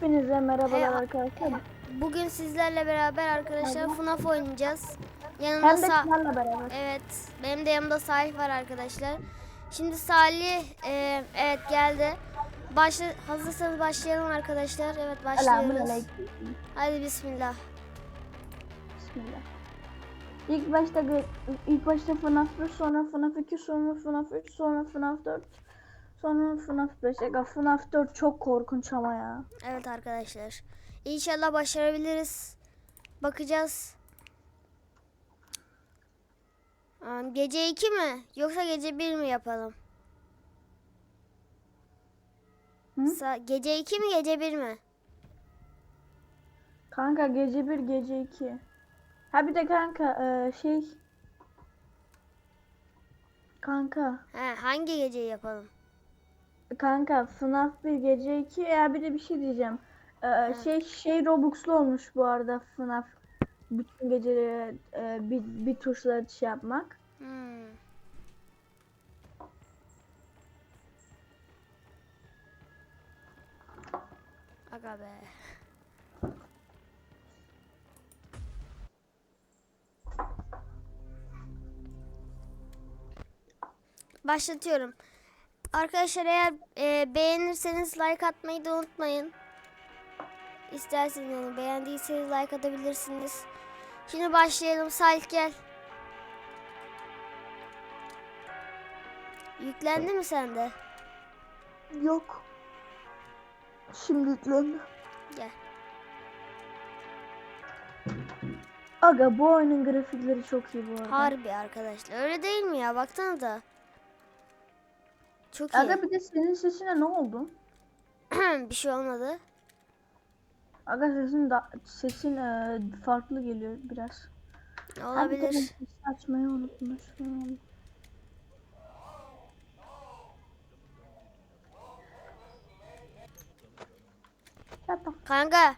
Hepinize merhabalar Hey, arkadaşlar. Bugün sizlerle beraber arkadaşlar FNAF oynayacağız. Yanımda Hem de Sa- beraber. Evet, benim de yanımda Salih var arkadaşlar. Şimdi Salih e, evet geldi. Başla hazırsanız başlayalım arkadaşlar. Evet başlıyoruz. aleyküm. Hadi bismillah. Bismillah. İlk başta gö- ilk başta FNAF 1, sonra FNAF 2, sonra FNAF 3, sonra FNAF 4, sonra FNAF 5. Aga FNAF 4 çok korkunç ama ya. Evet arkadaşlar. İnşallah başarabiliriz. Bakacağız. Gece 2 mi? Yoksa gece 1 mi yapalım? Hı? Sa- gece 2 mi gece 1 mi? Kanka gece 1, gece 2. Ha bir de kanka e, şey Kanka He, hangi geceyi yapalım? Kanka FNAF 1 gece 2 ya bir de bir şey diyeceğim. Ee, şey şey Robux'lu olmuş bu arada FNAF bütün geceleri e, bir, bir tuşla şey yapmak. Hmm. Aga be. Başlatıyorum. Arkadaşlar eğer e, beğenirseniz like atmayı da unutmayın. İsterseniz yani beğendiyseniz like atabilirsiniz. Şimdi başlayalım. Salih gel. Yüklendi mi sende? Yok. Şimdi yüklendi. Gel. Aga bu oyunun grafikleri çok iyi bu arada. Harbi arkadaşlar. Öyle değil mi ya? Baksana da. Çok iyi. Aga bir de senin sesine ne oldu? bir şey olmadı. Aga sesin da sesin e, farklı geliyor biraz. Olabilir. sesi açmayı unutmuşum. Yapma. Kanka.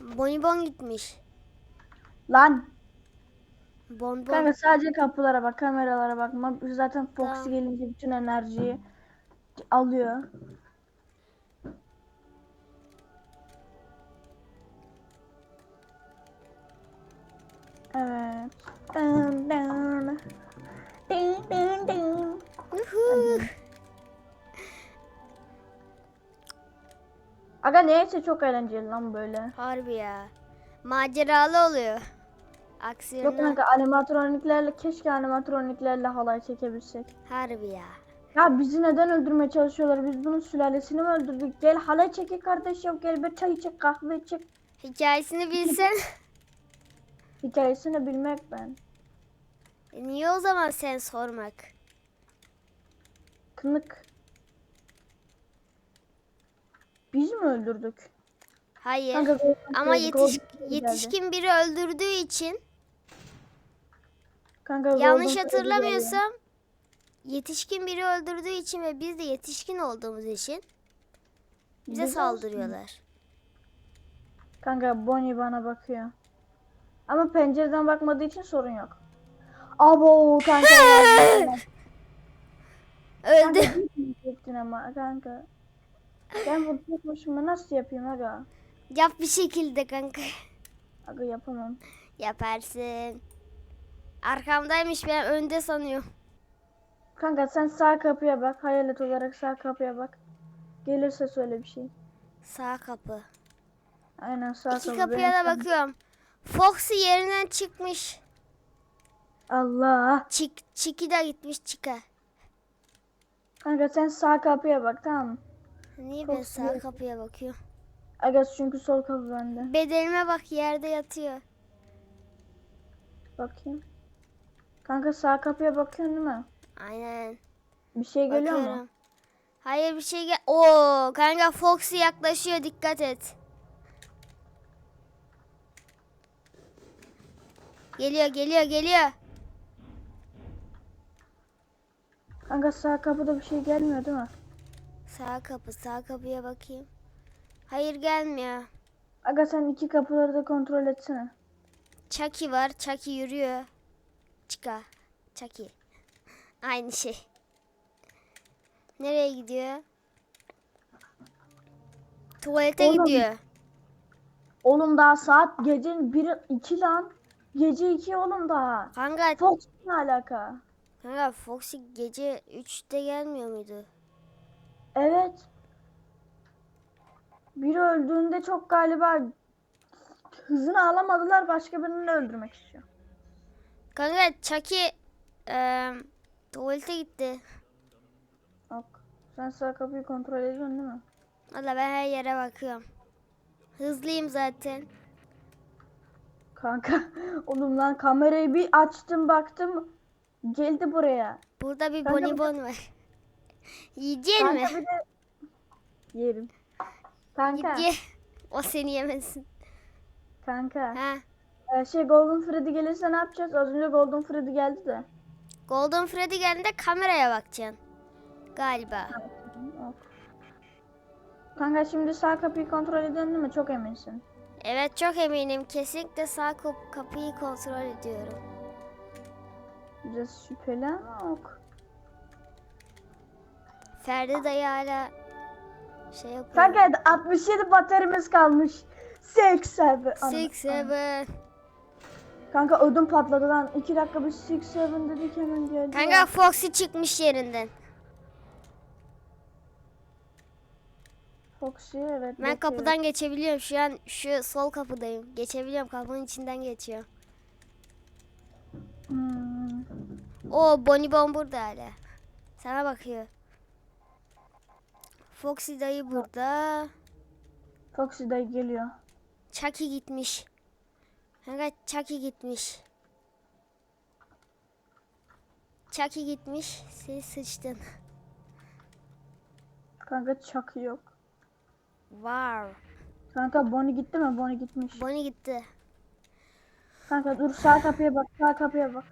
Bonibon gitmiş. Lan Bonbon. Kanka sadece kapılara bak, kameralara bakma. Zaten Foxy Tamam. gelince bütün enerjiyi alıyor. Evet. Dın dın. Dın dın dın. Aga neyse çok eğlenceli lan böyle. Harbi ya. Maceralı oluyor. Yok Aksiyonlu. kanka animatroniklerle keşke animatroniklerle halay çekebilsek. Harbi ya. Ya bizi neden öldürmeye çalışıyorlar? Biz bunun sülalesini mi öldürdük? Gel halay çek kardeşim. Gel bir çay çek, kahve çek. Hikayesini bilsen. Hikayesini bilmek ben. E Niye o zaman sen sormak? Kınık. Biz mi öldürdük? Hayır. Kanka, Ama yetiş, yetişkin biri öldürdüğü için Kanka, yanlış hatırlamıyorsam yetişkin biri öldürdüğü için ve biz de yetişkin olduğumuz için bize Biz saldırıyorlar. Kanka Bonnie bana bakıyor. Ama pencereden bakmadığı için sorun yok. Abo kanka. Öldü. Kanka ama kanka. Ben bunu tek başıma nasıl yapayım aga? Yap bir şekilde kanka. Aga yapamam. Yaparsın. Arkamdaymış ben önde sanıyorum. Kanka sen sağ kapıya bak. Hayalet olarak sağ kapıya bak. Gelirse söyle bir şey. Sağ kapı. Aynen sağ İki kapı. kapıya da bakıyorum. Foxy yerinden çıkmış. Allah. Çık, Çiki de gitmiş Çika. Kanka sen sağ kapıya bak tamam mı? Niye ben Foxy sağ yeri- kapıya bakıyorum? Aga çünkü sol kapı bende. Bedenime bak yerde yatıyor. Bakayım. Kanka sağ kapıya bakıyorsun değil mi? Aynen. Bir şey geliyor mu? Bakıyorum. Hayır bir şey gel. Oo kanka Foxy yaklaşıyor dikkat et. Geliyor geliyor geliyor. Kanka sağ kapıda bir şey gelmiyor değil mi? Sağ kapı sağ kapıya bakayım. Hayır gelmiyor. Aga sen iki kapıları da kontrol etsene. Chucky var. Chucky yürüyor. Çıka. Chucky. Aynı şey. Nereye gidiyor? Tuvalete Oğlum. gidiyor. Oğlum daha saat gecenin 1 2 lan. Gece 2 oğlum daha. Kanka, Fox ne alaka? kanka Foxy gece 3'te gelmiyor muydu? Evet. Biri öldüğünde çok galiba hızını alamadılar başka birini öldürmek istiyor. Kanka Chucky eee, tuvalete gitti. Bak. Sen sağ kapıyı kontrol ediyorsun değil mi? Valla ben her yere bakıyorum. Hızlıyım zaten. Kanka oğlum lan kamerayı bir açtım baktım geldi buraya. Burada bir Kanka bonibon var. Yiyecek mi? Bir de yerim. Kanka, Git ye. O seni yemesin. kanka. Ha. Ee, şey Golden Freddy gelirse ne yapacağız? Az önce Golden Freddy geldi de. Golden Freddy geldiğinde kameraya bakacaksın. Galiba. Kanka şimdi sağ kapıyı kontrol değil mi? Çok eminsin. Evet çok eminim. Kesinlikle sağ kap- kapıyı kontrol ediyorum. Biraz şüpheli ama ok. Ferdi dayı hala şey yapıyor. Kanka 67 bataryamız kalmış. 87. Ana- Six, seven. Kanka ödüm patladı lan. 2 dakika bir 67 dedik hemen geldi. Kanka Foxy çıkmış yerinden. Foxy evet. Ben bakıyor. kapıdan geçebiliyorum. Şu an şu sol kapıdayım. Geçebiliyorum. Kapının içinden geçiyor. Hmm. O Bonibon burada hala. Sana bakıyor. Foxy dayı burada. Foxy de geliyor. Chucky gitmiş. Kanka Chucky gitmiş. Chucky gitmiş. Sen sıçtın. Kanka Chucky yok. Wow. Kanka Bonnie gitti mi? Bonnie gitmiş. Bonnie gitti. Kanka dur sağ kapıya bak. Sağ kapıya bak.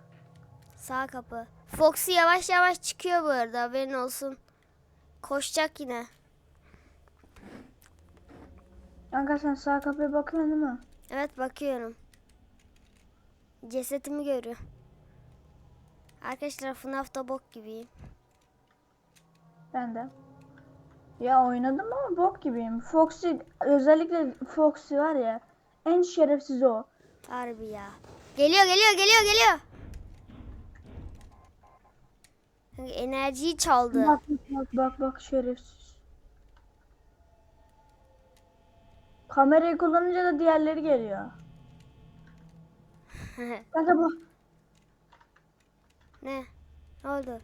Sağ kapı. Foxy yavaş yavaş çıkıyor bu arada haberin olsun. Koşacak yine. Kanka sen sağ kapıya bakıyorsun değil mi? Evet bakıyorum. Cesetimi görüyor. Arkadaşlar FNAF'ta bok gibiyim. Ben de. Ya oynadım ama bok gibiyim. Foxy özellikle Foxy var ya en şerefsiz o. Harbi ya. Geliyor geliyor geliyor geliyor. Enerjiyi çaldı. Bak bak bak bak şerefsiz. Kamerayı kullanınca da diğerleri geliyor. Kanka bu ne? Ne oldu?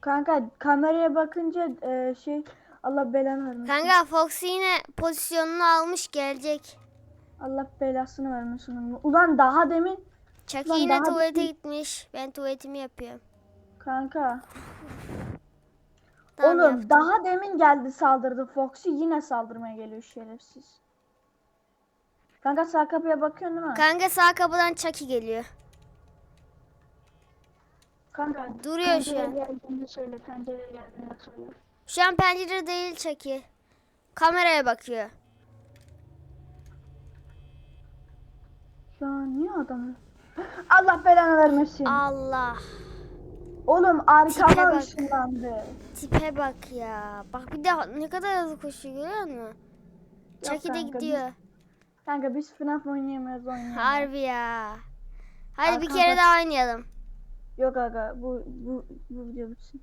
kanka kameraya bakınca e, şey Allah belanı vermesin. Kanka Foxy yine pozisyonunu almış gelecek. Allah belasını vermesin. Ulan daha demin Chucky yine tuvalete bir- gitmiş. Ben tuvaletimi yapıyorum. kanka Tamam oğlum yaptım. daha demin geldi saldırdı Foxy yine saldırmaya geliyor şerefsiz. Kanka sağ kapıya bakıyorsun değil mi? Kanka sağ kapıdan Chucky geliyor. Kanka Duruyor şu an. geldiğini söyle pencereye geldiğini söyle. Şu an pencere değil Chucky. Kameraya bakıyor. Ya niye adamı? Allah belanı vermesin. Allah. Oğlum Tipe arkama bak. ışınlandı. Tipe bak ya. Bak bir de ne kadar hızlı koşuyor görüyor musun? Chucky de kanka, gidiyor. Kanka biz FNAF oynayamıyoruz oynayamıyoruz. Harbi ya. Hadi bir Arkamda- kere daha oynayalım. Yok aga bu bu bu video bitsin.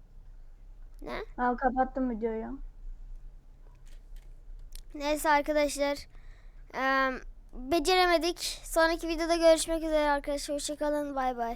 Ne? Al kapattım videoyu. Neyse arkadaşlar. Eee, beceremedik. Sonraki videoda görüşmek üzere arkadaşlar. Hoşçakalın. Bay bay.